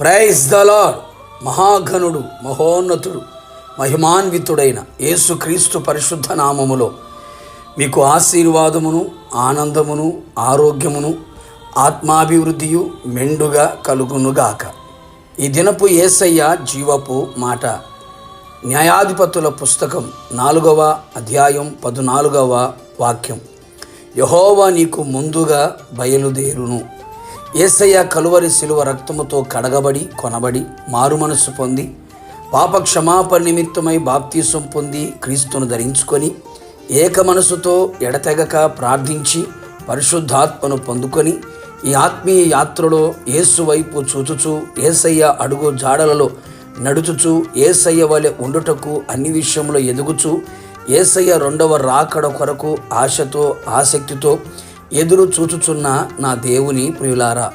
Praise the Lord మహాఘనుడు మహోన్నతుడు మహిమాన్వితుడైన యేసుక్రీస్తు పరిశుద్ధ నామములో మీకు ఆశీర్వాదమును ఆనందమును ఆరోగ్యమును ఆత్మాభివృద్ధియు మెండుగా కలుగునుగాక. ఈ దినపు ఏసయ్య జీవపు మాట. న్యాయాధిపతుల పుస్తకం నాలుగవ అధ్యాయం పద్నాలుగవ వాక్యం. యహోవా నీకు ముందుగా బయలుదేరును. ఏసయ్య కలువరి శిలువ రక్తముతో కడగబడి కొనబడి మారుమనసు పొంది పాప క్షమాపణ నిమిత్తమై బాప్తీసం పొంది క్రీస్తును ధరించుకొని ఏక మనసుతో ఎడతెగక ప్రార్థించి పరిశుద్ధాత్మను పొందుకొని ఈ ఆత్మీయ యాత్రలో యేసు వైపు చూచుచూ ఏసయ్య అడుగు జాడలలో నడుచుచు ఏసయ్య వలె ఉండుటకు అన్ని విషయంలో ఎదుగుచు ఏసయ్య రెండవ రాకడ కొరకు ఆశతో ఆసక్తితో ఎదురు చూచుచున్న నా దేవుని ప్రియులారా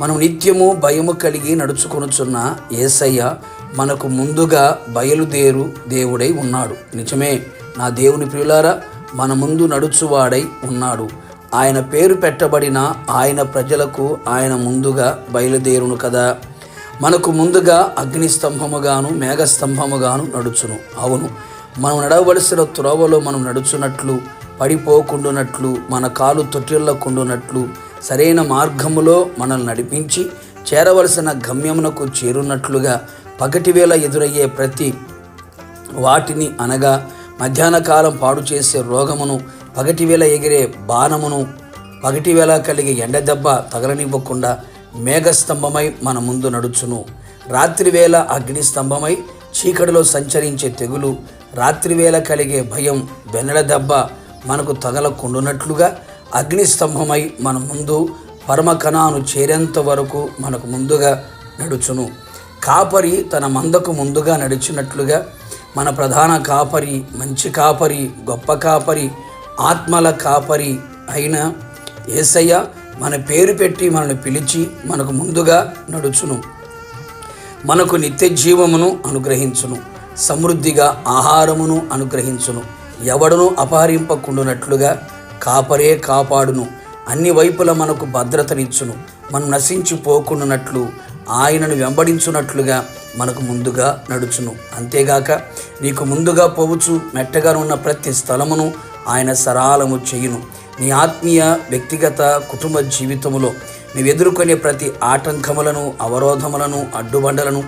మనం నిత్యము భయము కలిగి నడుచుకొనుచున్న ఏసయ్య మనకు ముందుగా బయలుదేరు దేవుడై ఉన్నాడు. నిజమే నా దేవుని ప్రియులారా మన ముందు నడుచువాడై ఉన్నాడు. ఆయన పేరు పెట్టబడిన ఆయన ప్రజలకు ఆయన ముందుగా బయలుదేరును కదా. మనకు ముందుగా అగ్ని స్తంభముగాను మేఘస్తంభముగాను నడుచును. అవును మనం నడవలసిన త్రోవలో మనం నడుచున్నట్లు పడిపోకుండునట్లు మన కాలు తొట్టిల్లకుండునట్లు సరైన మార్గములో మనల్ని నడిపించి చేరవలసిన గమ్యమునకు చేరున్నట్లుగా పగటివేళ ఎదురయ్యే ప్రతి వాటిని అనగా మధ్యాహ్న కాలం పాడు చేసే రోగమును పగటివేళ ఎగిరే బాణమును పగటివేళ కలిగే ఎండ దెబ్బ తగలనివ్వకుండా మేఘస్తంభమై మన ముందు నడుచును. రాత్రివేళ అగ్ని స్తంభమై చీకటిలో సంచరించే తెగులు రాత్రివేళ కలిగే భయం వెన్నెల దెబ్బ మనకు తగలకుండునట్లుగా అగ్నిస్తంభమై మన ముందు పరమకణాను చేరేంత వరకు మనకు ముందుగా నడుచును. కాపరి తన మందకు ముందుగా నడిచినట్లుగా మన ప్రధాన కాపరి మంచి కాపరి గొప్ప కాపరి ఆత్మల కాపరి అయిన ఏసయ్య మన పేరు పెట్టి మనల్ని పిలిచి మనకు ముందుగా నడుచును. మనకు నిత్య జీవమును అనుగ్రహించును. సమృద్ధిగా ఆహారమును అనుగ్రహించును. ఎవడును అపహరింపకుండునట్లుగా కాపరే కాపాడును. అన్ని వైపుల మనకు భద్రతనిచ్చును. మనం నశించిపోకుండునట్లు ఆయనను వెంబడించున్నట్లుగా మనకు ముందుగా నడుచును. అంతేగాక నీకు ముందుగా పోవచ్చు మెట్టగా ఉన్న ప్రతి స్థలమును ఆయన సరాలము చేయును. నీ ఆత్మీయ వ్యక్తిగత కుటుంబ జీవితములో నువ్వు ఎదుర్కొనే ప్రతి ఆటంకములను అవరోధములను అడ్డుబండలను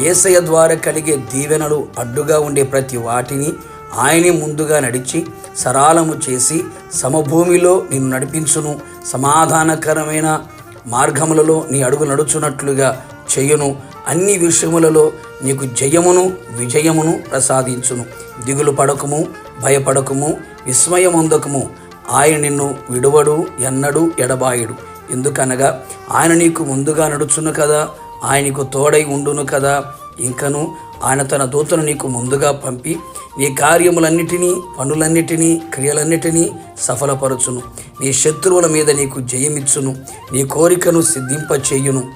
ఏసయ ద్వారా కలిగే దీవెనలు అడ్డుగా ఉండే ప్రతి వాటిని ఆయనే ముందుగా నడిచి సరాలము చేసి సమభూమిలో నిన్ను నడిపించును. సమాధానకరమైన మార్గములలో నీ అడుగు నడుచున్నట్లుగా చేయును. అన్ని విషయములలో నీకు జయమును విజయమును ప్రసాదించును. దిగులు పడకము భయపడకము విస్మయమొందకము. ఆయన నిన్ను విడువడు ఎన్నడు ఎడబాయుడు. ఎందుకనగా ఆయన నీకు ముందుగా నడుచును కదా ఆయనకు తోడై ఉండును కదా. ఇంకను ఆయన తన దూతను నీకు ముందుగా పంపి నీ కార్యములన్నిటినీ పనులన్నిటినీ క్రియలన్నిటినీ సఫలపరచును. నీ శత్రువుల మీద నీకు జయమిచ్చును. నీ కోరికను సిద్ధింపచేయును.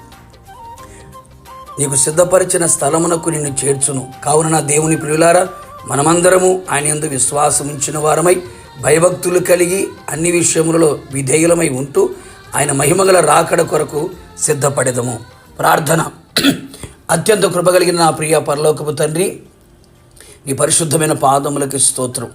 నీకు సిద్ధపరిచిన స్థలమునకు నిన్ను చేర్చును. కావున నా దేవుని ప్రియులారా మనమందరము ఆయన ఎందు విశ్వాసం ఉంచిన వారమై భయభక్తులు కలిగి అన్ని విషయములలో విధేయులమై ఉంటూ ఆయన మహిమగల రాకడ కొరకు సిద్ధపడెదము. ప్రార్థన. అత్యంత కృపగలిగిన నా ప్రియ పరలోకపు తండ్రి నీ పరిశుద్ధమైన పాదములకి స్తోత్రం.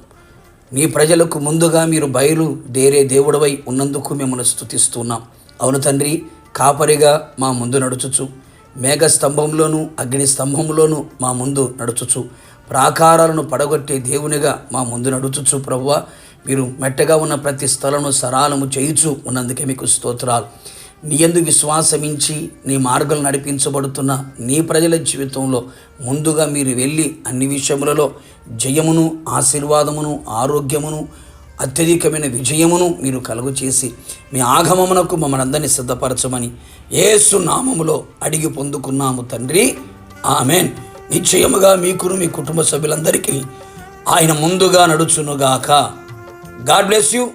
నీ ప్రజలకు ముందుగా మీరు బయలు దేరే దేవుడవై ఉన్నందుకు మిమ్మల్ని స్థుతిస్తున్నాం అవును తండ్రి కాపరిగా మా ముందు నడుచుచు. మేఘ స్తంభంలోను అగ్ని స్తంభంలోను మా ముందు నడుచుచు. ప్రాకారాలను పడగొట్టే దేవునిగా మా ముందు నడుచుచు ప్రభువ. మీరు మెట్టగా ఉన్న ప్రతి స్థలను సరాలము చేయుచు ఉన్నందుకే మీకు స్తోత్రాలు. నీ ఎందు విశ్వాసమించి నీ మార్గం నడిపించబడుతున్న నీ ప్రజల జీవితంలో ముందుగా మీరు వెళ్ళి అన్ని విషయములలో జయమును ఆశీర్వాదమును ఆరోగ్యమును అత్యధికమైన విజయమును మీరు కలుగు చేసి మీ ఆగమమునకు మమ్మల్ని అందరినీ సిద్ధపరచమని ఏసు నామములో అడిగి పొందుకున్నాము తండ్రి. ఆమెన్. నిశ్చయముగా మీకును మీ కుటుంబ సభ్యులందరికీ ఆయన ముందుగా నడుచునుగాక. God bless you.